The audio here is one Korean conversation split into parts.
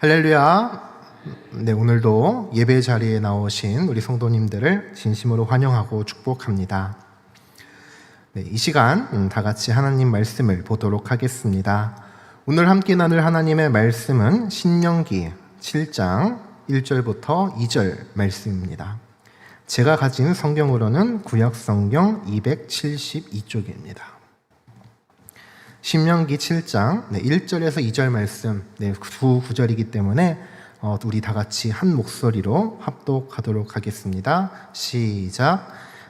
할렐루야. 네, 오늘도 예배 자리에 나오신 우리 성도님들을 진심으로 환영하고 축복합니다. 네, 이 시간 음, 다 같이 하나님 말씀을 보도록 하겠습니다. 오늘 함께 나눌 하나님의 말씀은 신명기 7장 1절부터 2절 말씀입니다. 제가 가진 성경으로는 구약 성경 272쪽입니다. 신명기 7장 네, 1절에서 2절 말씀 네, 두 구절이기 때문에 어, 우리 다 같이 한 목소리로 합독하도록 하겠습니다. 시작.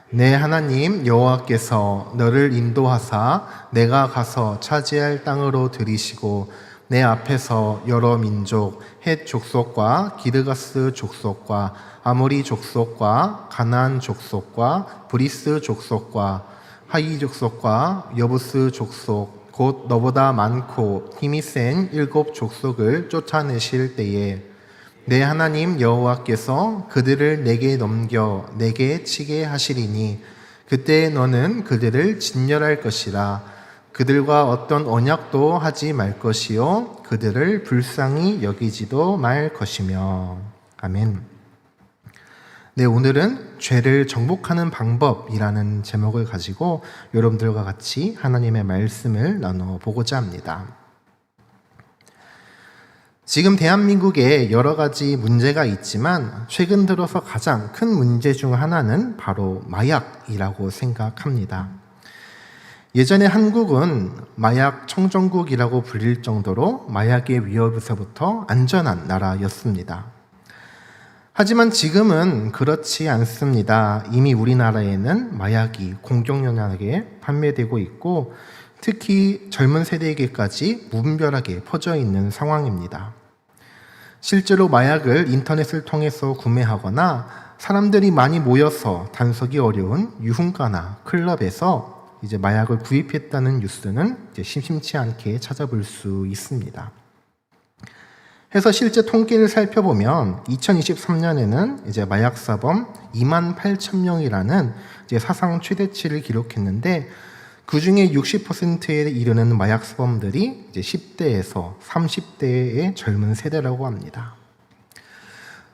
내 하나님 여호와께서 너를 인도하사 내가 가서 차지할 땅으로 들이시고 내 앞에서 여러 민족 헷 족속과 기르가스 족속과 아모리 족속과 가나안 족속과 브리스 족속과 하이 족속과 여부스 족속 곧 너보다 많고 힘이 센 일곱 족속을 쫓아내실 때에 내 하나님 여호와께서 그들을 내게 넘겨 내게 치게 하시리니 그때 너는 그들을 진멸할 것이라. 그들과 어떤 언약도 하지 말 것이요. 그들을 불쌍히 여기지도 말 것이며. 아멘. 네, 오늘은 죄를 정복하는 방법이라는 제목을 가지고 여러분들과 같이 하나님의 말씀을 나눠 보고자 합니다. 지금 대한민국에 여러 가지 문제가 있지만 최근 들어서 가장 큰 문제 중 하나는 바로 마약이라고 생각합니다. 예전에 한국은 마약 청정국이라고 불릴 정도로 마약의 위협에서부터 안전한 나라였습니다. 하지만 지금은 그렇지 않습니다. 이미 우리나라에는 마약이 공격연하게 판매되고 있고 특히 젊은 세대에게까지 무분별하게 퍼져 있는 상황입니다. 실제로 마약을 인터넷을 통해서 구매하거나 사람들이 많이 모여서 단속이 어려운 유흥가나 클럽에서 이제 마약을 구입했다는 뉴스는 심심치 않게 찾아볼 수 있습니다. 해서 실제 통계를 살펴보면 2023년에는 이제 마약 사범 2만 8천 명이라는 이제 사상 최대치를 기록했는데 그 중에 60%에 이르는 마약 사범들이 이제 10대에서 30대의 젊은 세대라고 합니다.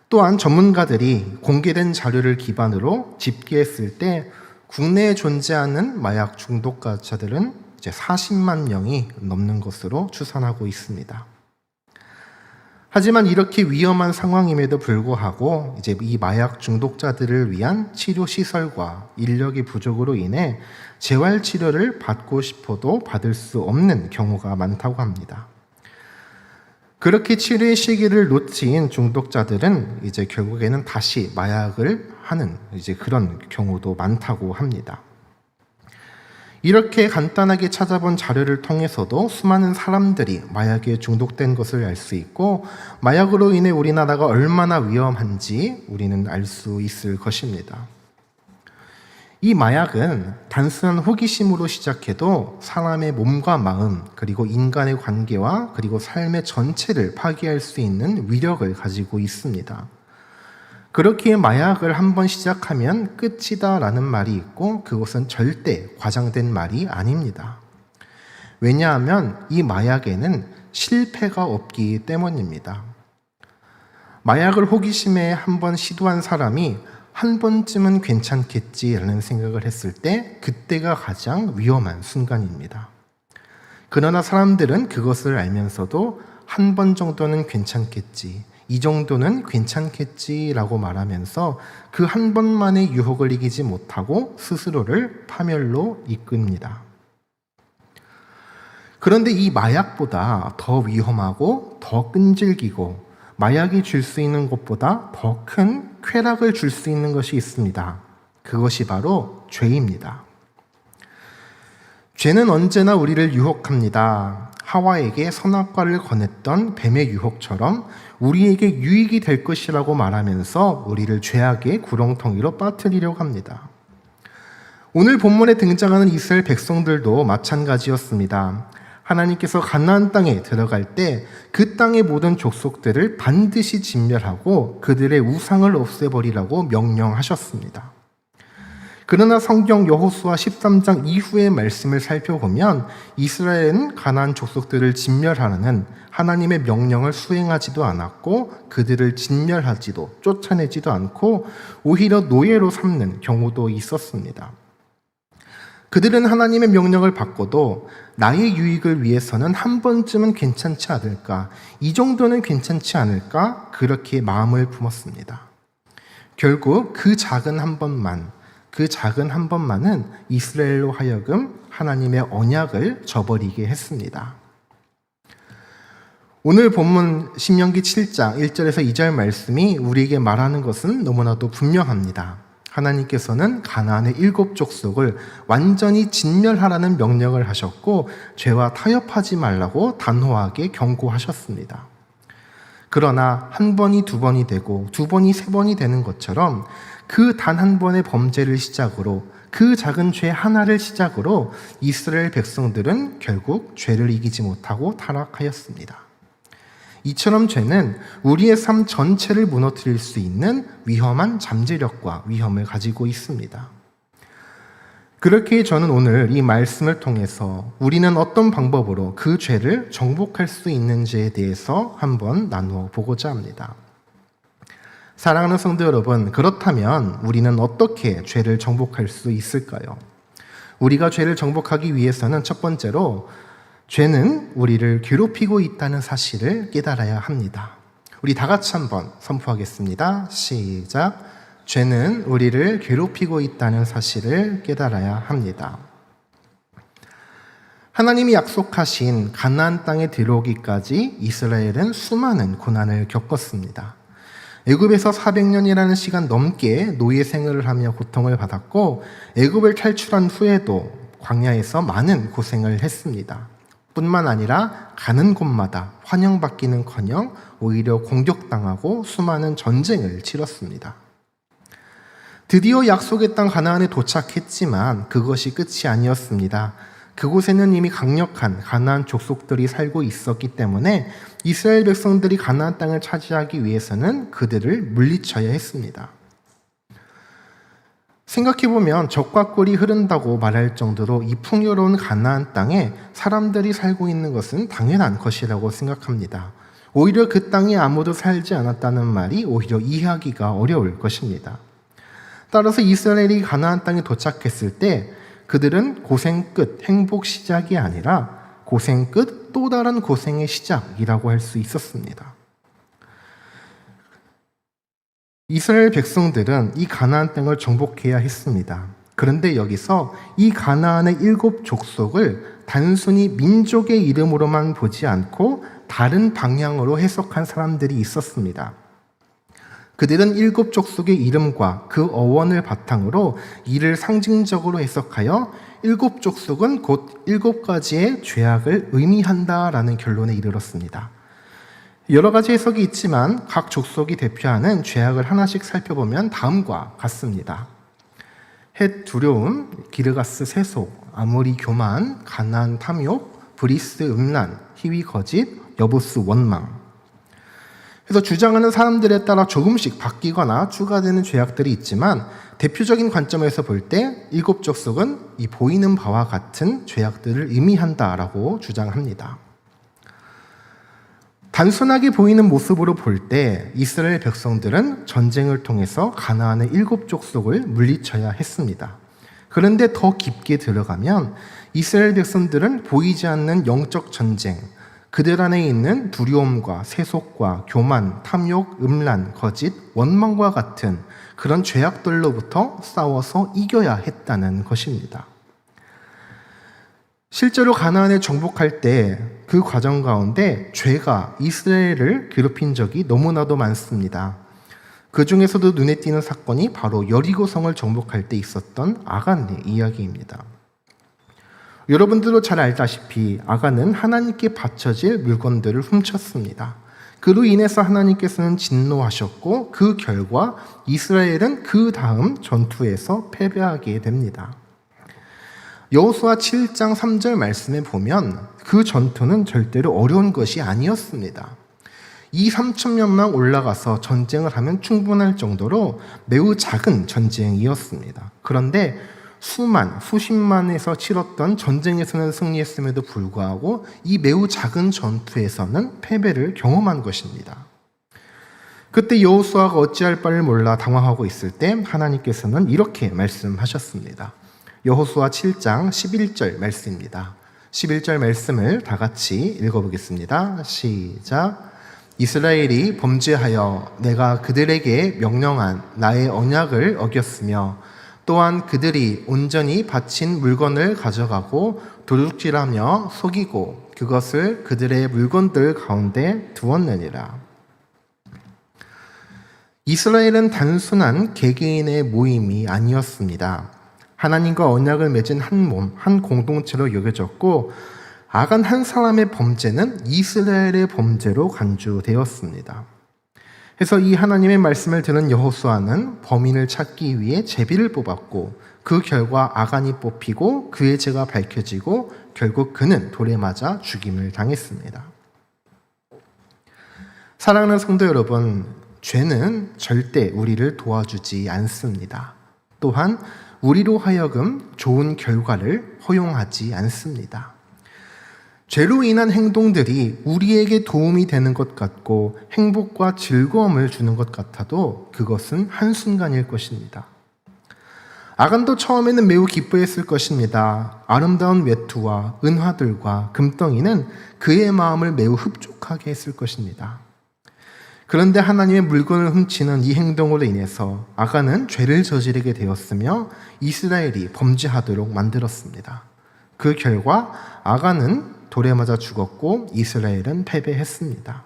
또한 전문가들이 공개된 자료를 기반으로 집계했을 때 국내에 존재하는 마약 중독자들은 이제 40만 명이 넘는 것으로 추산하고 있습니다. 하지만 이렇게 위험한 상황임에도 불구하고 이제 이 마약 중독자들을 위한 치료 시설과 인력의 부족으로 인해 재활 치료를 받고 싶어도 받을 수 없는 경우가 많다고 합니다. 그렇게 치료의 시기를 놓친 중독자들은 이제 결국에는 다시 마약을 하는 이제 그런 경우도 많다고 합니다. 이렇게 간단하게 찾아본 자료를 통해서도 수많은 사람들이 마약에 중독된 것을 알 수 있고 마약으로 인해 우리나라가 얼마나 위험한지 우리는 알 수 있을 것입니다. 이 마약은 단순한 호기심으로 시작해도 사람의 몸과 마음, 그리고 인간의 관계와 그리고 삶의 전체를 파괴할 수 있는 위력을 가지고 있습니다. 그렇기에 마약을 한번 시작하면 끝이다라는 말이 있고 그것은 절대 과장된 말이 아닙니다. 왜냐하면 이 마약에는 실패가 없기 때문입니다. 마약을 호기심에 한번 시도한 사람이 한 번쯤은 괜찮겠지라는 생각을 했을 때 그때가 가장 위험한 순간입니다. 그러나 사람들은 그것을 알면서도 한 번 정도는 괜찮겠지, 이 정도는 괜찮겠지라고 말하면서 그 한 번만의 유혹을 이기지 못하고 스스로를 파멸로 이끕니다. 그런데 이 마약보다 더 위험하고 더 끈질기고 마약이 줄 수 있는 것보다 더 큰 쾌락을 줄 수 있는 것이 있습니다. 그것이 바로 죄입니다. 죄는 언제나 우리를 유혹합니다. 하와에게 선악과를 권했던 뱀의 유혹처럼 우리에게 유익이 될 것이라고 말하면서 우리를 죄악의 구렁텅이로 빠뜨리려고 합니다. 오늘 본문에 등장하는 이스라엘 백성들도 마찬가지였습니다. 하나님께서 가나안 땅에 들어갈 때 그 땅의 모든 족속들을 반드시 진멸하고 그들의 우상을 없애버리라고 명령하셨습니다. 그러나 성경 여호수아 13장 이후의 말씀을 살펴보면 이스라엘은 가나안 족속들을 진멸하라는 하나님의 명령을 수행하지도 않았고 그들을 진멸하지도 쫓아내지도 않고 오히려 노예로 삼는 경우도 있었습니다. 그들은 하나님의 명령을 받고도 나의 유익을 위해서는 한 번쯤은 괜찮지 않을까, 이 정도는 괜찮지 않을까, 그렇게 마음을 품었습니다. 결국 그 작은 한 번만, 그 작은 한 번만은 이스라엘로 하여금 하나님의 언약을 저버리게 했습니다. 오늘 본문 신명기 7장 1절에서 2절 말씀이 우리에게 말하는 것은 너무나도 분명합니다. 하나님께서는 가나안의 일곱 족속을 완전히 진멸하라는 명령을 하셨고 죄와 타협하지 말라고 단호하게 경고하셨습니다. 그러나 한 번이 두 번이 되고 두 번이 세 번이 되는 것처럼 그 단 한 번의 범죄를 시작으로 그 작은 죄 하나를 시작으로 이스라엘 백성들은 결국 죄를 이기지 못하고 타락하였습니다. 이처럼 죄는 우리의 삶 전체를 무너뜨릴 수 있는 위험한 잠재력과 위험을 가지고 있습니다. 그렇게 저는 오늘 이 말씀을 통해서 우리는 어떤 방법으로 그 죄를 정복할 수 있는지에 대해서 한번 나누어 보고자 합니다. 사랑하는 성도 여러분, 그렇다면 우리는 어떻게 죄를 정복할 수 있을까요? 우리가 죄를 정복하기 위해서는 첫 번째로 죄는 우리를 괴롭히고 있다는 사실을 깨달아야 합니다. 우리 다 같이 한번 선포하겠습니다. 시작. 죄는 우리를 괴롭히고 있다는 사실을 깨달아야 합니다. 하나님이 약속하신 가나안 땅에 들어오기까지 이스라엘은 수많은 고난을 겪었습니다. 애굽에서 400년이라는 시간 넘게 노예 생활을 하며 고통을 받았고 애굽을 탈출한 후에도 광야에서 많은 고생을 했습니다. 뿐만 아니라 가는 곳마다 환영받기는커녕 오히려 공격당하고 수많은 전쟁을 치렀습니다. 드디어 약속의 땅 가나안에 도착했지만 그것이 끝이 아니었습니다. 그곳에는 이미 강력한 가나안 족속들이 살고 있었기 때문에 이스라엘 백성들이 가나안 땅을 차지하기 위해서는 그들을 물리쳐야 했습니다. 생각해 보면 적과 꿀이 흐른다고 말할 정도로 이 풍요로운 가나안 땅에 사람들이 살고 있는 것은 당연한 것이라고 생각합니다. 오히려 그 땅에 아무도 살지 않았다는 말이 오히려 이해하기가 어려울 것입니다. 따라서 이스라엘이 가나안 땅에 도착했을 때 그들은 고생 끝 행복 시작이 아니라 고생 끝 또 다른 고생의 시작이라고 할 수 있었습니다. 이스라엘 백성들은 이 가나안 땅을 정복해야 했습니다. 그런데 여기서 이 가나안의 일곱 족속을 단순히 민족의 이름으로만 보지 않고 다른 방향으로 해석한 사람들이 있었습니다. 그들은 일곱 족속의 이름과 그 어원을 바탕으로 이를 상징적으로 해석하여 일곱 족속은 곧 일곱 가지의 죄악을 의미한다라는 결론에 이르렀습니다. 여러 가지 해석이 있지만 각 족속이 대표하는 죄악을 하나씩 살펴보면 다음과 같습니다. 헷 두려움, 기르가스 세속, 아모리 교만, 가난 탐욕, 브리스 음란, 희위 거짓, 여보스 원망. 그래서 주장하는 사람들에 따라 조금씩 바뀌거나 추가되는 죄악들이 있지만 대표적인 관점에서 볼 때 일곱 족속은 이 보이는 바와 같은 죄악들을 의미한다라고 주장합니다. 단순하게 보이는 모습으로 볼 때 이스라엘 백성들은 전쟁을 통해서 가나안의 일곱 족속을 물리쳐야 했습니다. 그런데 더 깊게 들어가면 이스라엘 백성들은 보이지 않는 영적 전쟁, 그들 안에 있는 두려움과 세속과 교만, 탐욕, 음란, 거짓, 원망과 같은 그런 죄악들로부터 싸워서 이겨야 했다는 것입니다. 실제로 가나안에 정복할 때 그 과정 가운데 죄가 이스라엘을 괴롭힌 적이 너무나도 많습니다. 그 중에서도 눈에 띄는 사건이 바로 여리고성을 정복할 때 있었던 아간의 이야기입니다. 여러분들도 잘 알다시피 아간은 하나님께 바쳐질 물건들을 훔쳤습니다. 그로 인해서 하나님께서는 진노하셨고 그 결과 이스라엘은 그 다음 전투에서 패배하게 됩니다. 여호수아 7장 3절 말씀에 보면 그 전투는 절대로 어려운 것이 아니었습니다. 2, 3천 명만 올라가서 전쟁을 하면 충분할 정도로 매우 작은 전쟁이었습니다. 그런데 수만, 수십만에서 치렀던 전쟁에서는 승리했음에도 불구하고 이 매우 작은 전투에서는 패배를 경험한 것입니다. 그때 여호수아가 어찌할 바를 몰라 당황하고 있을 때 하나님께서는 이렇게 말씀하셨습니다. 여호수아 7장 11절 말씀입니다. 11절 말씀을 다 같이 읽어보겠습니다. 시작. 이스라엘이 범죄하여 내가 그들에게 명령한 나의 언약을 어겼으며 또한 그들이 온전히 바친 물건을 가져가고 도둑질하며 속이고 그것을 그들의 물건들 가운데 두었느니라. 이스라엘은 단순한 개개인의 모임이 아니었습니다. 하나님과 언약을 맺은 한 몸, 한 공동체로 여겨졌고 아간 한 사람의 범죄는 이스라엘의 범죄로 간주되었습니다. 그래서 이 하나님의 말씀을 들은 여호수아는 범인을 찾기 위해 제비를 뽑았고 그 결과 아간이 뽑히고 그의 죄가 밝혀지고 결국 그는 돌에 맞아 죽임을 당했습니다. 사랑하는 성도 여러분, 죄는 절대 우리를 도와주지 않습니다. 또한 우리로 하여금 좋은 결과를 허용하지 않습니다. 죄로 인한 행동들이 우리에게 도움이 되는 것 같고 행복과 즐거움을 주는 것 같아도 그것은 한순간일 것입니다. 아간도 처음에는 매우 기뻐했을 것입니다. 아름다운 외투와 은화들과 금덩이는 그의 마음을 매우 흡족하게 했을 것입니다. 그런데 하나님의 물건을 훔치는 이 행동으로 인해서 아간은 죄를 저지르게 되었으며 이스라엘이 범죄하도록 만들었습니다. 그 결과 아간은 돌에 맞아 죽었고 이스라엘은 패배했습니다.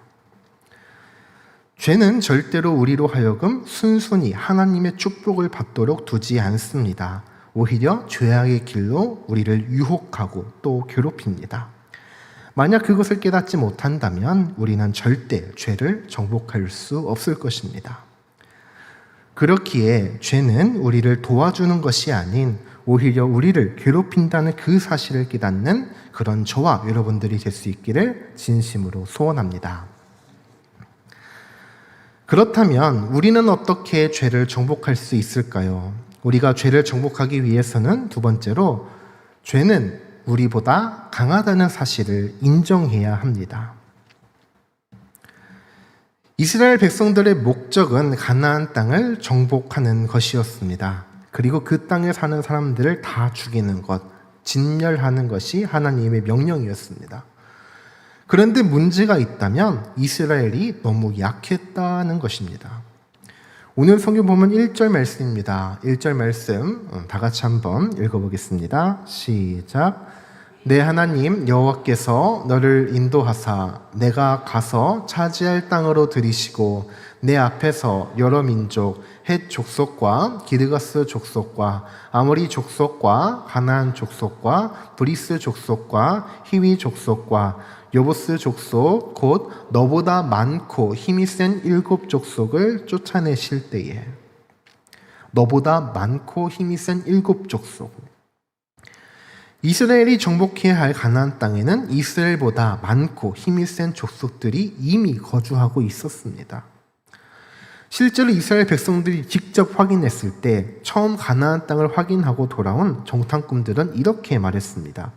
죄는 절대로 우리로 하여금 순순히 하나님의 축복을 받도록 두지 않습니다. 오히려 죄악의 길로 우리를 유혹하고 또 괴롭힙니다. 만약 그것을 깨닫지 못한다면 우리는 절대 죄를 정복할 수 없을 것입니다. 그렇기에 죄는 우리를 도와주는 것이 아닌 오히려 우리를 괴롭힌다는 그 사실을 깨닫는 그런 저와 여러분들이 될 수 있기를 진심으로 소원합니다. 그렇다면 우리는 어떻게 죄를 정복할 수 있을까요? 우리가 죄를 정복하기 위해서는 두 번째로 죄는 우리보다 강하다는 사실을 인정해야 합니다. 이스라엘 백성들의 목적은 가나안 땅을 정복하는 것이었습니다. 그리고 그 땅에 사는 사람들을 다 죽이는 것, 진멸하는 것이 하나님의 명령이었습니다. 그런데 문제가 있다면 이스라엘이 너무 약했다는 것입니다. 오늘 성경 보면 1절 말씀입니다. 1절 말씀 어, 다 같이 한번 읽어보겠습니다. 시작. 내 하나님 여호와께서 너를 인도하사 내가 가서 차지할 땅으로 들이시고 내 앞에서 여러 민족 헷 족속과 기르가스 족속과 아모리 족속과 가나안 족속과 브리스 족속과 히위 족속과 요보스 족속 곧 너보다 많고 힘이 센 일곱 족속을 쫓아내실 때에 너보다 많고 힘이 센 일곱 족속 이스라엘이 정복해야 할 가나안 땅에는 이스라엘보다 많고 힘이 센 족속들이 이미 거주하고 있었습니다. 실제로 이스라엘 백성들이 직접 확인했을 때 처음 가나안 땅을 확인하고 돌아온 정탐꾼들은 이렇게 말했습니다.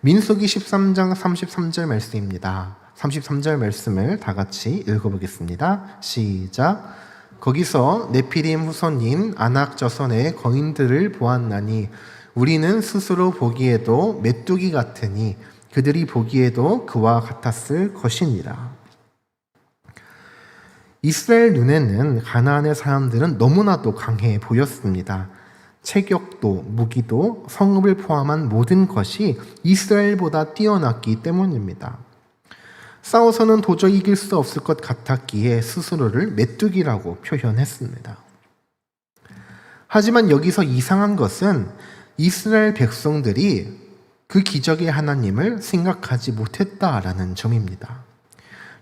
민수기 13장 33절 말씀입니다. 33절 말씀을 다 같이 읽어보겠습니다. 시작. 거기서 네피림 후손인 아낙 저선의 거인들을 보았나니 우리는 스스로 보기에도 메뚜기 같으니 그들이 보기에도 그와 같았을 것이니라. 이스라엘 눈에는 가나안의 사람들은 너무나도 강해 보였습니다. 체격도 무기도 성읍을 포함한 모든 것이 이스라엘보다 뛰어났기 때문입니다. 싸워서는 도저히 이길 수 없을 것 같았기에 스스로를 메뚜기라고 표현했습니다. 하지만 여기서 이상한 것은 이스라엘 백성들이 그 기적의 하나님을 생각하지 못했다라는 점입니다.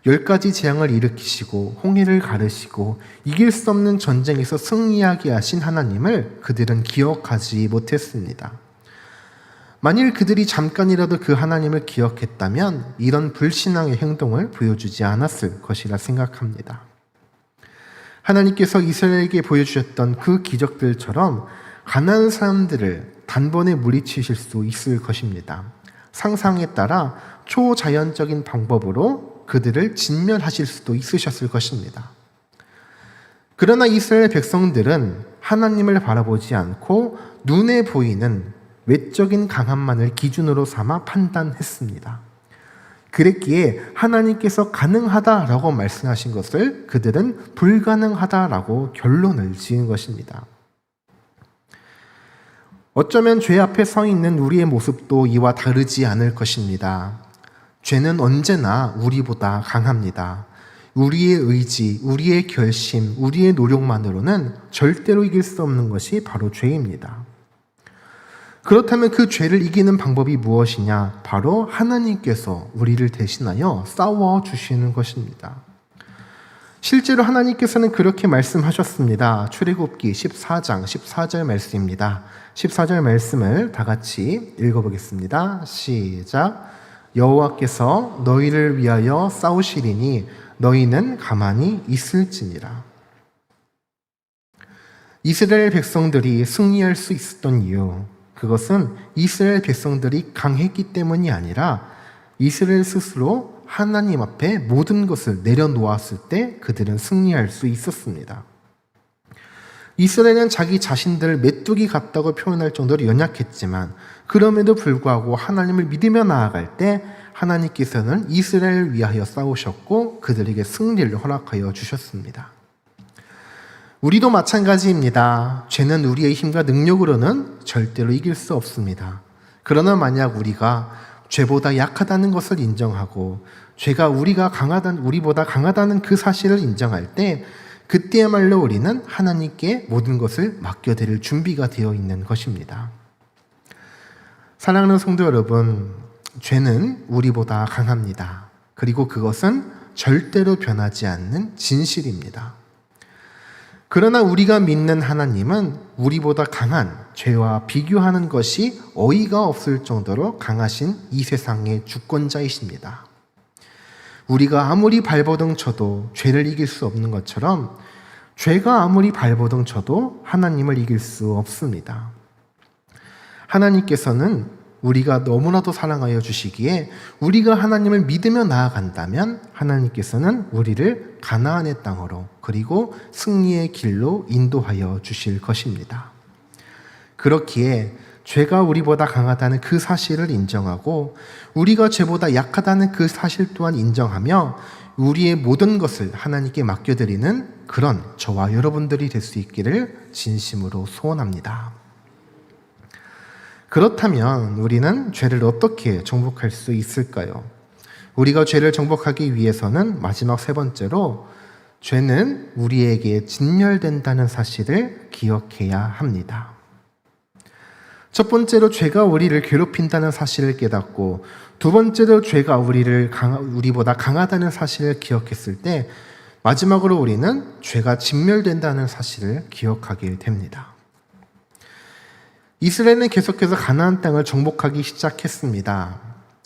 열 가지 재앙을 일으키시고 홍해를 가르시고 이길 수 없는 전쟁에서 승리하게 하신 하나님을 그들은 기억하지 못했습니다. 만일 그들이 잠깐이라도 그 하나님을 기억했다면 이런 불신앙의 행동을 보여주지 않았을 것이라 생각합니다. 하나님께서 이스라엘에게 보여주셨던 그 기적들처럼 가난한 사람들을 단번에 물리치실 수 있을 것입니다. 상상에 따라 초자연적인 방법으로 그들을 진멸하실 수도 있으셨을 것입니다. 그러나 이스라엘 백성들은 하나님을 바라보지 않고 눈에 보이는 외적인 강함만을 기준으로 삼아 판단했습니다. 그랬기에 하나님께서 가능하다라고 말씀하신 것을 그들은 불가능하다라고 결론을 지은 것입니다. 어쩌면 죄 앞에 서 있는 우리의 모습도 이와 다르지 않을 것입니다. 죄는 언제나 우리보다 강합니다. 우리의 의지, 우리의 결심, 우리의 노력만으로는 절대로 이길 수 없는 것이 바로 죄입니다. 그렇다면 그 죄를 이기는 방법이 무엇이냐? 바로 하나님께서 우리를 대신하여 싸워 주시는 것입니다. 실제로 하나님께서는 그렇게 말씀하셨습니다. 출애굽기 14장 14절 말씀입니다. 14절 말씀을 다 같이 읽어보겠습니다. 시작. 여호와께서 너희를 위하여 싸우시리니 너희는 가만히 있을지니라. 이스라엘 백성들이 승리할 수 있었던 이유, 그것은 이스라엘 백성들이 강했기 때문이 아니라 이스라엘 스스로 하나님 앞에 모든 것을 내려놓았을 때 그들은 승리할 수 있었습니다. 이스라엘은 자기 자신들을 메뚜기 같다고 표현할 정도로 연약했지만 그럼에도 불구하고 하나님을 믿으며 나아갈 때 하나님께서는 이스라엘을 위하여 싸우셨고 그들에게 승리를 허락하여 주셨습니다. 우리도 마찬가지입니다. 죄는 우리의 힘과 능력으로는 절대로 이길 수 없습니다. 그러나 만약 우리가 죄보다 약하다는 것을 인정하고 죄가 우리가 강하다 우리보다 강하다는 그 사실을 인정할 때 그때야말로 우리는 하나님께 모든 것을 맡겨드릴 준비가 되어 있는 것입니다. 사랑하는 성도 여러분, 죄는 우리보다 강합니다. 그리고 그것은 절대로 변하지 않는 진실입니다. 그러나 우리가 믿는 하나님은 우리보다 강한 죄와 비교하는 것이 어이가 없을 정도로 강하신 이 세상의 주권자이십니다. 우리가 아무리 발버둥 쳐도 죄를 이길 수 없는 것처럼 죄가 아무리 발버둥 쳐도 하나님을 이길 수 없습니다. 하나님께서는 우리가 너무나도 사랑하여 주시기에 우리가 하나님을 믿으며 나아간다면 하나님께서는 우리를 가나안의 땅으로 그리고 승리의 길로 인도하여 주실 것입니다. 그렇기에 죄가 우리보다 강하다는 그 사실을 인정하고 우리가 죄보다 약하다는 그 사실 또한 인정하며 우리의 모든 것을 하나님께 맡겨드리는 그런 저와 여러분들이 될 수 있기를 진심으로 소원합니다. 그렇다면 우리는 죄를 어떻게 정복할 수 있을까요? 우리가 죄를 정복하기 위해서는 마지막 세 번째로 죄는 우리에게 진멸된다는 사실을 기억해야 합니다. 첫 번째로 죄가 우리를 괴롭힌다는 사실을 깨닫고 두 번째로 죄가 우리를 강, 우리보다 강하다는 사실을 기억했을 때 마지막으로 우리는 죄가 진멸된다는 사실을 기억하게 됩니다. 이스라엘은 계속해서 가나안 땅을 정복하기 시작했습니다.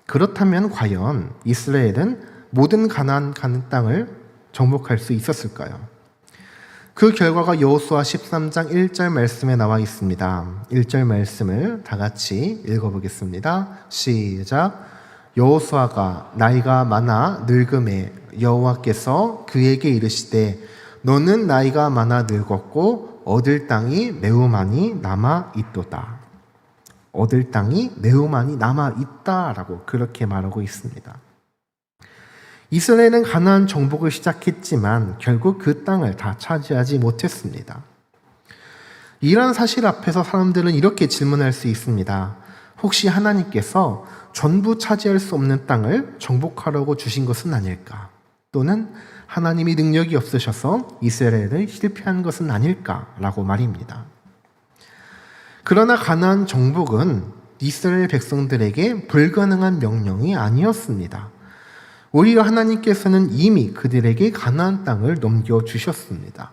그렇다면 과연 이스라엘은 모든 가나안 땅을 정복할 수 있었을까요? 그 결과가 여호수아 13장 1절 말씀에 나와 있습니다. 1절 말씀을 다 같이 읽어 보겠습니다. 시작. 여호수아가 나이가 많아 늙음에 여호와께서 그에게 이르시되 너는 나이가 많아 늙었고 얻을 땅이 매우 많이 남아 있도다. 얻을 땅이 매우 많이 남아 있다라고 그렇게 말하고 있습니다. 이스라엘은 가나안 정복을 시작했지만 결국 그 땅을 다 차지하지 못했습니다. 이러한 사실 앞에서 사람들은 이렇게 질문할 수 있습니다. 혹시 하나님께서 전부 차지할 수 없는 땅을 정복하려고 주신 것은 아닐까? 또는 하나님이 능력이 없으셔서 이스라엘을 실패한 것은 아닐까라고 말입니다. 그러나 가나안 정복은 이스라엘 백성들에게 불가능한 명령이 아니었습니다. 오히려 하나님께서는 이미 그들에게 가나안 땅을 넘겨 주셨습니다.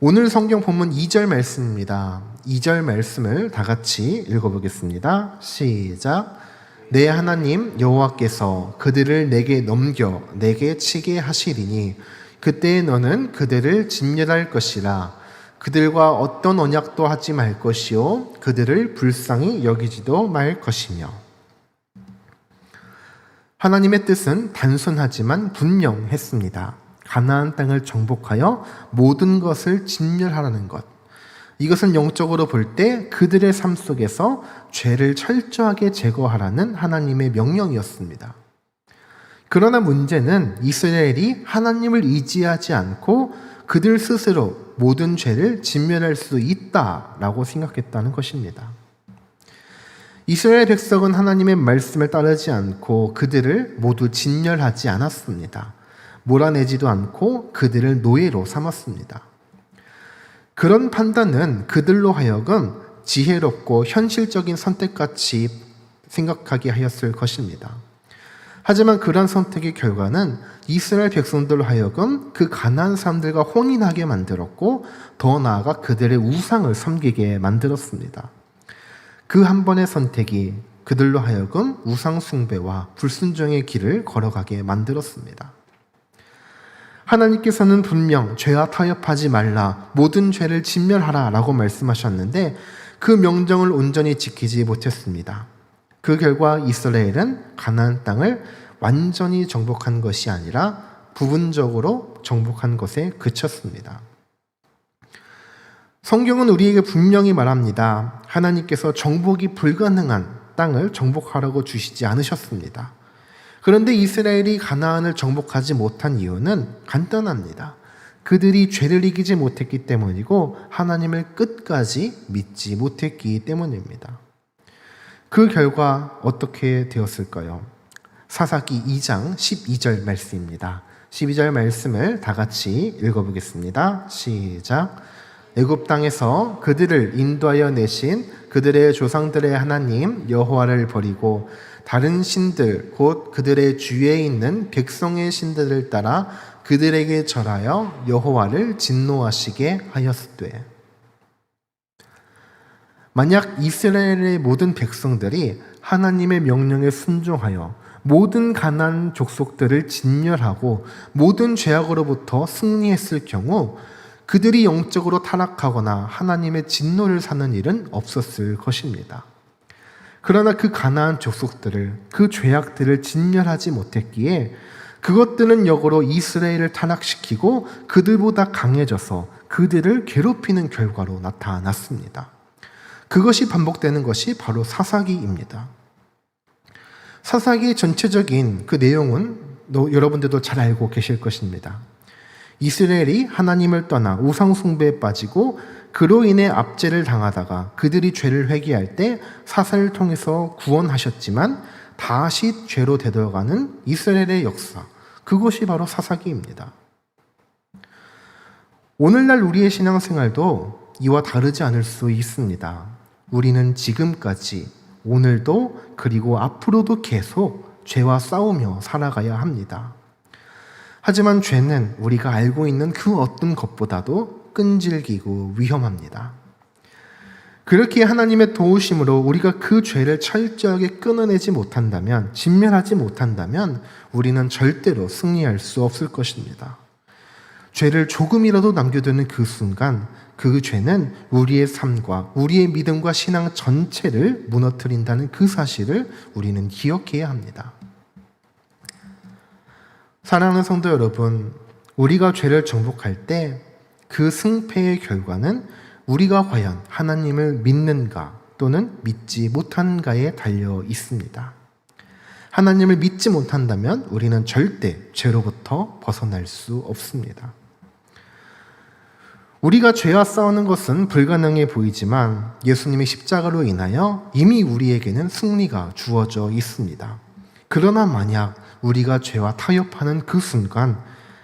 오늘 성경 본문 2절 말씀입니다. 2절 말씀을 다 같이 읽어보겠습니다. 시작. 내 하나님 여호와께서 그들을 내게 넘겨 내게 치게 하시리니 그때 너는 그들을 진멸할 것이라 그들과 어떤 언약도 하지 말 것이요 그들을 불쌍히 여기지도 말 것이며 하나님의 뜻은 단순하지만 분명했습니다. 가나안 땅을 정복하여 모든 것을 진멸하라는 것. 이것은 영적으로 볼 때 그들의 삶 속에서 죄를 철저하게 제거하라는 하나님의 명령이었습니다. 그러나 문제는 이스라엘이 하나님을 의지하지 않고 그들 스스로 모든 죄를 진멸할 수 있다라고 생각했다는 것입니다. 이스라엘 백성은 하나님의 말씀을 따르지 않고 그들을 모두 진멸하지 않았습니다. 몰아내지도 않고 그들을 노예로 삼았습니다. 그런 판단은 그들로 하여금 지혜롭고 현실적인 선택같이 생각하게 하였을 것입니다. 하지만 그러한 선택의 결과는 이스라엘 백성들로 하여금 그 가난한 사람들과 혼인하게 만들었고 더 나아가 그들의 우상을 섬기게 만들었습니다. 그 한 번의 선택이 그들로 하여금 우상 숭배와 불순종의 길을 걸어가게 만들었습니다. 하나님께서는 분명 죄와 타협하지 말라 모든 죄를 진멸하라 라고 말씀하셨는데 그 명령을 온전히 지키지 못했습니다. 그 결과 이스라엘은 가나안 땅을 완전히 정복한 것이 아니라 부분적으로 정복한 것에 그쳤습니다. 성경은 우리에게 분명히 말합니다. 하나님께서 정복이 불가능한 땅을 정복하라고 주시지 않으셨습니다. 그런데 이스라엘이 가나안을 정복하지 못한 이유는 간단합니다. 그들이 죄를 이기지 못했기 때문이고 하나님을 끝까지 믿지 못했기 때문입니다. 그 결과 어떻게 되었을까요? 사사기 2장 12절 말씀입니다. 12절 말씀을 다 같이 읽어보겠습니다. 시작. 애굽 땅에서 그들을 인도하여 내신 그들의 조상들의 하나님 여호와를 버리고 다른 신들 곧 그들의 주위에 있는 백성의 신들을 따라 그들에게 절하여 여호와를 진노하시게 하였으되. 만약 이스라엘의 모든 백성들이 하나님의 명령에 순종하여 모든 가난 족속들을 진멸하고 모든 죄악으로부터 승리했을 경우 그들이 영적으로 타락하거나 하나님의 진노를 사는 일은 없었을 것입니다. 그러나 그 가나안 족속들을 그 죄악들을 진멸하지 못했기에 그것들은 역으로 이스라엘을 타락시키고 그들보다 강해져서 그들을 괴롭히는 결과로 나타났습니다. 그것이 반복되는 것이 바로 사사기입니다. 사사기의 전체적인 그 내용은 여러분들도 잘 알고 계실 것입니다. 이스라엘이 하나님을 떠나 우상 숭배에 빠지고 그로 인해 압제를 당하다가 그들이 죄를 회개할 때 사사를 통해서 구원하셨지만 다시 죄로 되돌아가는 이스라엘의 역사. 그것이 바로 사사기입니다. 오늘날 우리의 신앙생활도 이와 다르지 않을 수 있습니다. 우리는 지금까지 오늘도 그리고 앞으로도 계속 죄와 싸우며 살아가야 합니다. 하지만 죄는 우리가 알고 있는 그 어떤 것보다도 끈질기고 위험합니다. 그렇게 하나님의 도우심으로 우리가 그 죄를 철저하게 끊어내지 못한다면, 진멸하지 못한다면, 우리는 절대로 승리할 수 없을 것입니다. 죄를 조금이라도 남겨두는 그 순간, 그 죄는 우리의 삶과 우리의 믿음과 신앙 전체를 무너뜨린다는 그 사실을 우리는 기억해야 합니다. 사랑하는 성도 여러분, 우리가 죄를 정복할 때 그 승패의 결과는 우리가 과연 하나님을 믿는가 또는 믿지 못하는가에 달려 있습니다. 하나님을 믿지 못한다면 우리는 절대 죄로부터 벗어날 수 없습니다. 우리가 죄와 싸우는 것은 불가능해 보이지만 예수님의 십자가로 인하여 이미 우리에게는 승리가 주어져 있습니다. 그러나 만약 우리가 죄와 타협하는 그 순간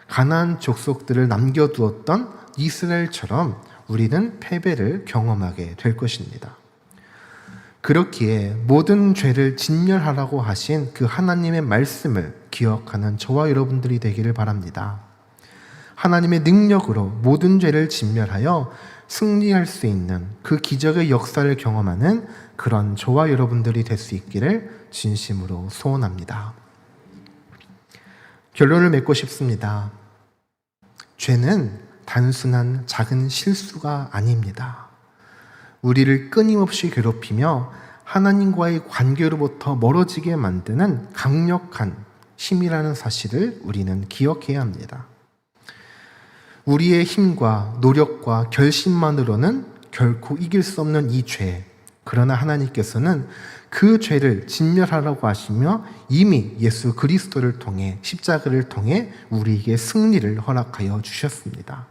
가나안 족속들을 남겨두었던 이스라엘처럼 우리는 패배를 경험하게 될 것입니다. 그렇기에 모든 죄를 진멸하라고 하신 그 하나님의 말씀을 기억하는 저와 여러분들이 되기를 바랍니다. 하나님의 능력으로 모든 죄를 진멸하여 승리할 수 있는 그 기적의 역사를 경험하는 그런 저와 여러분들이 될 수 있기를 진심으로 소원합니다. 결론을 맺고 싶습니다. 죄는 단순한 작은 실수가 아닙니다. 우리를 끊임없이 괴롭히며 하나님과의 관계로부터 멀어지게 만드는 강력한 힘이라는 사실을 우리는 기억해야 합니다. 우리의 힘과 노력과 결심만으로는 결코 이길 수 없는 이 죄. 그러나 하나님께서는 그 죄를 진멸하라고 하시며 이미 예수 그리스도를 통해 십자가를 통해 우리에게 승리를 허락하여 주셨습니다.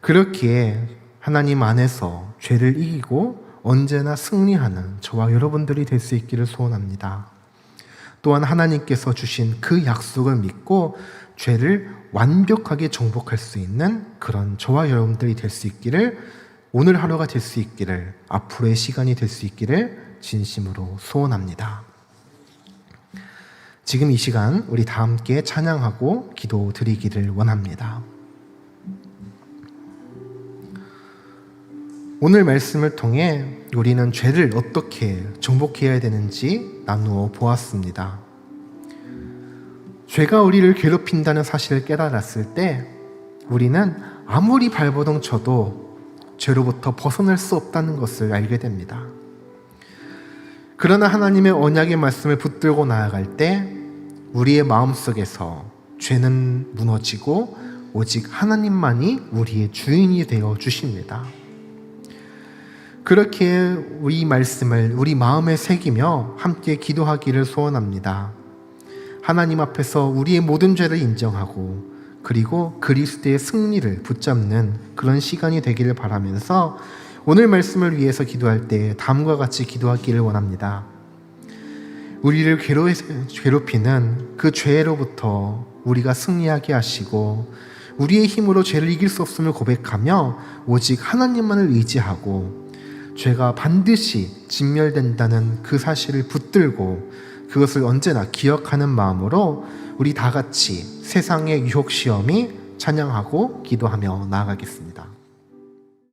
그렇기에 하나님 안에서 죄를 이기고 언제나 승리하는 저와 여러분들이 될 수 있기를 소원합니다. 또한 하나님께서 주신 그 약속을 믿고 죄를 완벽하게 정복할 수 있는 그런 저와 여러분들이 될 수 있기를 오늘 하루가 될 수 있기를 앞으로의 시간이 될 수 있기를 진심으로 소원합니다. 지금 이 시간 우리 다 함께 찬양하고 기도 드리기를 원합니다. 오늘 말씀을 통해 우리는 죄를 어떻게 정복해야 되는지 나누어 보았습니다. 죄가 우리를 괴롭힌다는 사실을 깨달았을 때 우리는 아무리 발버둥 쳐도 죄로부터 벗어날 수 없다는 것을 알게 됩니다. 그러나 하나님의 언약의 말씀을 붙들고 나아갈 때 우리의 마음속에서 죄는 무너지고 오직 하나님만이 우리의 주인이 되어 주십니다. 그렇게 우리 말씀을 우리 마음에 새기며 함께 기도하기를 소원합니다. 하나님 앞에서 우리의 모든 죄를 인정하고 그리고 그리스도의 승리를 붙잡는 그런 시간이 되기를 바라면서 오늘 말씀을 위해서 기도할 때 다음과 같이 기도하기를 원합니다. 우리를 괴롭히는 그 죄로부터 우리가 승리하게 하시고 우리의 힘으로 죄를 이길 수 없음을 고백하며 오직 하나님만을 의지하고 죄가 반드시 진멸된다는 그 사실을 붙들고 그것을 언제나 기억하는 마음으로 우리 다 같이 세상의 유혹 시험이 찬양하고 기도하며 나아가겠습니다.